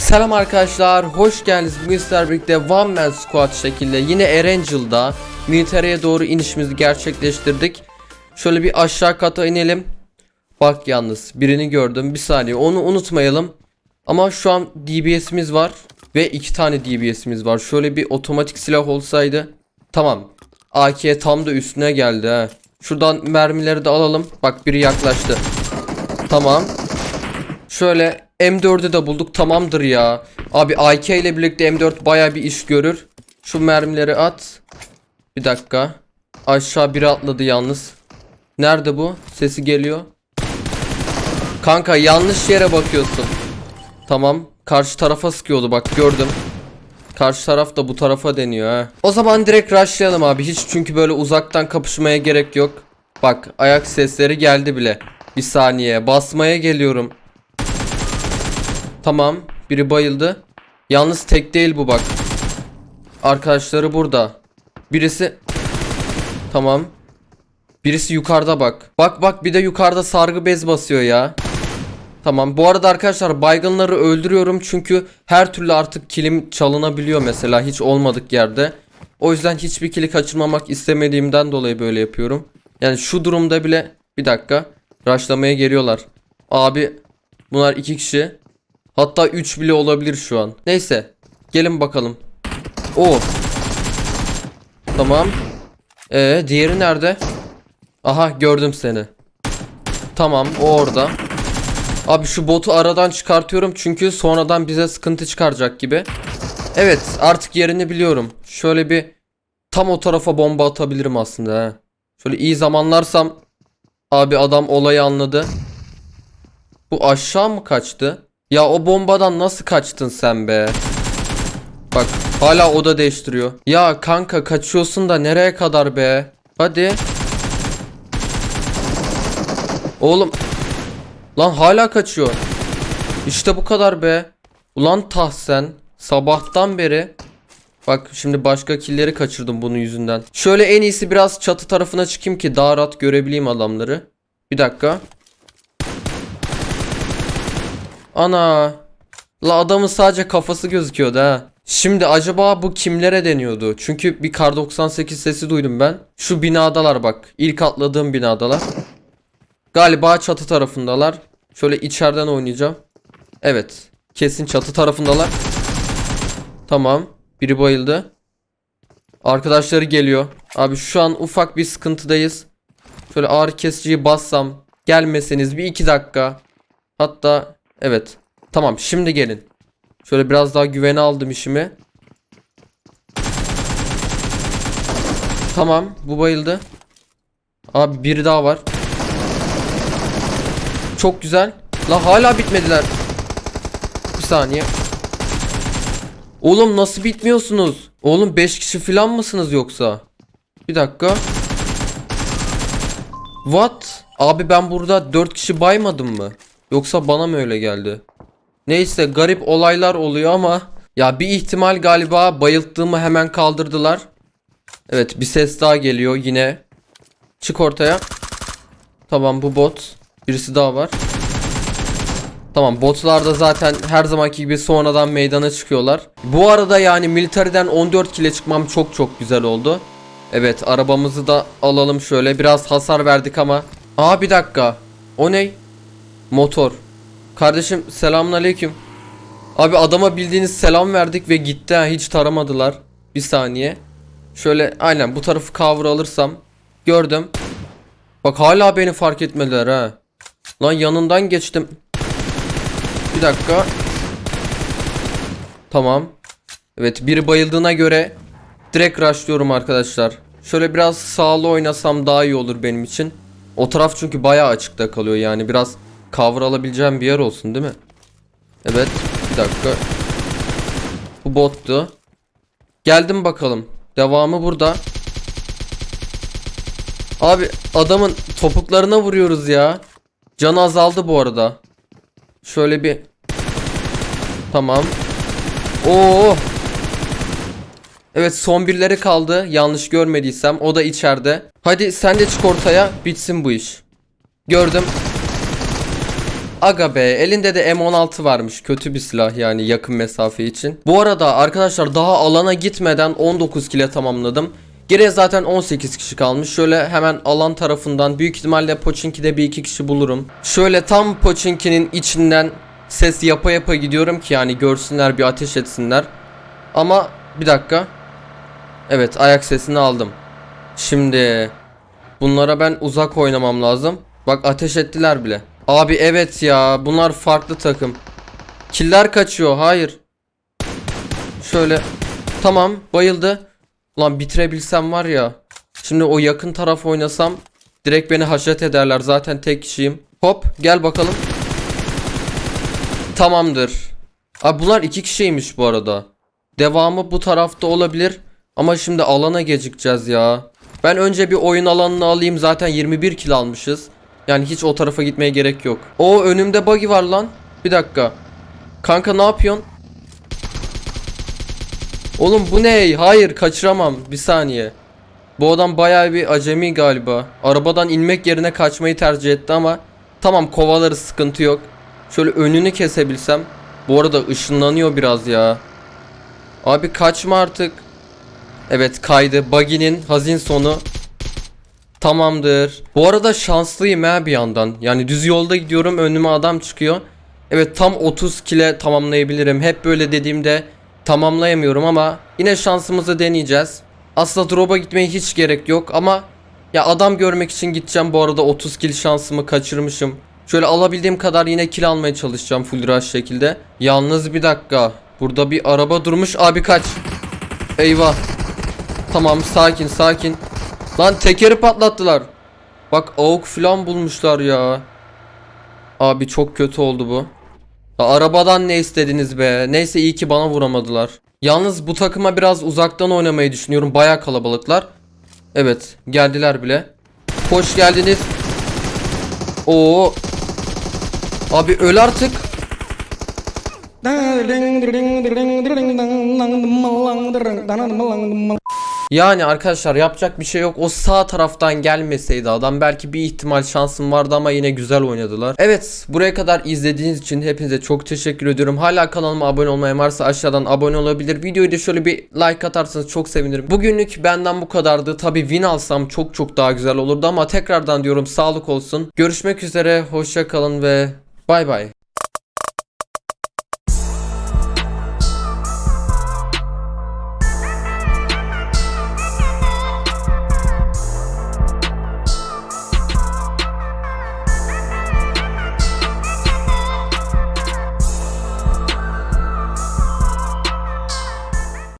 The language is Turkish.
Selam arkadaşlar, hoş geldiniz. Bugün sizlerle One Man Squad şekilde yine Erangel'da militereye doğru inişimizi gerçekleştirdik. Şöyle bir aşağı kata inelim. Bak yalnız birini gördüm. Bir saniye onu unutmayalım. Ama şu an DBS'imiz var ve iki tane DBS'imiz var. Şöyle bir otomatik silah olsaydı. Tamam. AK tam da üstüne geldi ha. Şuradan mermileri de alalım. Bak biri yaklaştı. Tamam. Şöyle M4'ü de bulduk tamamdır ya. Abi AK ile birlikte M4 baya bir iş görür. Şu mermileri at. Bir dakika. Aşağı biri atladı yalnız. Nerede bu? Sesi geliyor. Kanka yanlış yere bakıyorsun. Tamam. Karşı tarafa sıkıyordu bak gördüm. Karşı taraf da bu tarafa deniyor ha. O zaman direkt rushlayalım abi. Hiç çünkü böyle uzaktan kapışmaya gerek yok. Bak ayak sesleri geldi bile. Bir saniye basmaya geliyorum. Tamam. Biri bayıldı. Yalnız tek değil bu bak. Arkadaşları burada. Birisi Tamam. Birisi yukarıda bak. Bak bak bir de yukarıda sargı bez basıyor ya. Tamam. Bu arada arkadaşlar baygınları öldürüyorum çünkü her türlü artık kilim çalınabiliyor mesela hiç olmadık yerde. O yüzden hiçbir kili kaçırmamak istemediğimden dolayı böyle yapıyorum. Yani şu durumda bile bir dakika raşlamaya geliyorlar. Abi bunlar iki kişi. Hatta 3 bile olabilir şu an. Neyse. Gelin bakalım. O. Tamam. Ee, diğeri nerede? Aha gördüm seni. Tamam o orada. Abi şu botu aradan çıkartıyorum çünkü sonradan bize sıkıntı çıkaracak gibi. Evet artık yerini biliyorum. Şöyle bir tam o tarafa bomba atabilirim aslında he. Şöyle iyi zamanlarsam abi adam olayı anladı. Bu aşağı mı kaçtı? Ya o bombadan nasıl kaçtın sen be? Bak hala oda değiştiriyor. Ya kanka kaçıyorsun da nereye kadar be? Hadi. Oğlum. Lan hala kaçıyor. İşte bu kadar be. Ulan Tahsen. Sabahtan beri. Bak şimdi başka killeri kaçırdım bunun yüzünden. Şöyle en iyisi biraz çatı tarafına çıkayım ki daha rahat görebileyim adamları. Bir dakika. Ana. La adamın sadece kafası gözüküyordu ha. Şimdi acaba bu kimlere deniyordu? Çünkü bir kar 98 sesi duydum ben. Şu binadalar bak. İlk atladığım binadalar. Galiba çatı tarafındalar. Şöyle içeriden oynayacağım. Evet. Kesin çatı tarafındalar. Tamam. Biri bayıldı. Arkadaşları geliyor. Abi şu an ufak bir sıkıntıdayız. Şöyle ağrı kesiciyi bassam. Gelmeseniz bir iki dakika. Hatta evet. Tamam şimdi gelin. Şöyle biraz daha güvene aldım işimi. Tamam bu bayıldı. Abi biri daha var. Çok güzel. La hala bitmediler. Bir saniye. Oğlum nasıl bitmiyorsunuz? Oğlum 5 kişi falan mısınız yoksa? Bir dakika. What? Abi ben burada 4 kişi baymadım mı? Yoksa bana mı öyle geldi? Neyse garip olaylar oluyor ama ya bir ihtimal galiba bayılttığımı hemen kaldırdılar. Evet bir ses daha geliyor yine. Çık ortaya. Tamam bu bot. Birisi daha var. Tamam botlar da zaten her zamanki gibi sonradan meydana çıkıyorlar. Bu arada yani militeriden 14 kile çıkmam çok çok güzel oldu. Evet arabamızı da alalım şöyle. Biraz hasar verdik ama. Aa bir dakika. O ne? Motor. Kardeşim selamun aleyküm. Abi adama bildiğiniz selam verdik ve gitti ha hiç taramadılar. Bir saniye. Şöyle aynen bu tarafı cover alırsam. Gördüm. Bak hala beni fark etmediler ha. Lan yanından geçtim. Bir dakika. Tamam. Evet biri bayıldığına göre direkt rushlıyorum arkadaşlar. Şöyle biraz sağlı oynasam daha iyi olur benim için. O taraf çünkü bayağı açıkta kalıyor yani biraz cover alabileceğim bir yer olsun değil mi? Evet bir dakika. Bu bottu. Geldim bakalım. Devamı burada. Abi adamın topuklarına vuruyoruz ya. Canı azaldı bu arada. Şöyle bir Tamam. Oo. Evet son birleri kaldı. Yanlış görmediysem o da içeride. Hadi sen de çık ortaya bitsin bu iş. Gördüm. Aga be elinde de M16 varmış. Kötü bir silah yani yakın mesafe için. Bu arada arkadaşlar daha alana gitmeden 19 kile tamamladım. Geriye zaten 18 kişi kalmış. Şöyle hemen alan tarafından büyük ihtimalle Pochinki'de bir iki kişi bulurum. Şöyle tam Pochinki'nin içinden ses yapa yapa gidiyorum ki yani görsünler bir ateş etsinler. Ama bir dakika. Evet ayak sesini aldım. Şimdi bunlara ben uzak oynamam lazım. Bak ateş ettiler bile. Abi evet ya bunlar farklı takım. Killer kaçıyor hayır. Şöyle tamam bayıldı. Ulan bitirebilsem var ya. Şimdi o yakın taraf oynasam direkt beni haşet ederler. Zaten tek kişiyim. Hop gel bakalım. Tamamdır. Abi bunlar iki kişiymiş bu arada. Devamı bu tarafta olabilir. Ama şimdi alana gecikeceğiz ya. Ben önce bir oyun alanını alayım. Zaten 21 kill almışız. Yani hiç o tarafa gitmeye gerek yok. O önümde buggy var lan. Bir dakika. Kanka ne yapıyorsun? Oğlum bu ne? Hayır kaçıramam. Bir saniye. Bu adam bayağı bir acemi galiba. Arabadan inmek yerine kaçmayı tercih etti ama tamam kovaları sıkıntı yok. Şöyle önünü kesebilsem. Bu arada ışınlanıyor biraz ya. Abi kaçma artık. Evet kaydı. Buggy'nin hazin sonu. Tamamdır. Bu arada şanslıyım ha bir yandan. Yani düz yolda gidiyorum önüme adam çıkıyor. Evet tam 30 kile tamamlayabilirim. Hep böyle dediğimde tamamlayamıyorum ama yine şansımızı deneyeceğiz. Aslında drop'a gitmeye hiç gerek yok ama ya adam görmek için gideceğim bu arada 30 kill şansımı kaçırmışım. Şöyle alabildiğim kadar yine kill almaya çalışacağım full rush şekilde. Yalnız bir dakika. Burada bir araba durmuş. Abi kaç. Eyvah. Tamam sakin sakin. Lan tekeri patlattılar. Bak avuk falan bulmuşlar ya. Abi çok kötü oldu bu. Ya arabadan ne istediniz be? Neyse iyi ki bana vuramadılar. Yalnız bu takıma biraz uzaktan oynamayı düşünüyorum. Baya kalabalıklar. Evet geldiler bile. Hoş geldiniz. Oo. Abi öl artık. Yani arkadaşlar yapacak bir şey yok. O sağ taraftan gelmeseydi adam belki bir ihtimal şansım vardı ama yine güzel oynadılar. Evet buraya kadar izlediğiniz için hepinize çok teşekkür ediyorum. Hala kanalıma abone olmayan varsa aşağıdan abone olabilir. Videoyu da şöyle bir like atarsanız çok sevinirim. Bugünlük benden bu kadardı. Tabi win alsam çok çok daha güzel olurdu ama tekrardan diyorum sağlık olsun. Görüşmek üzere hoşça kalın ve bay bay.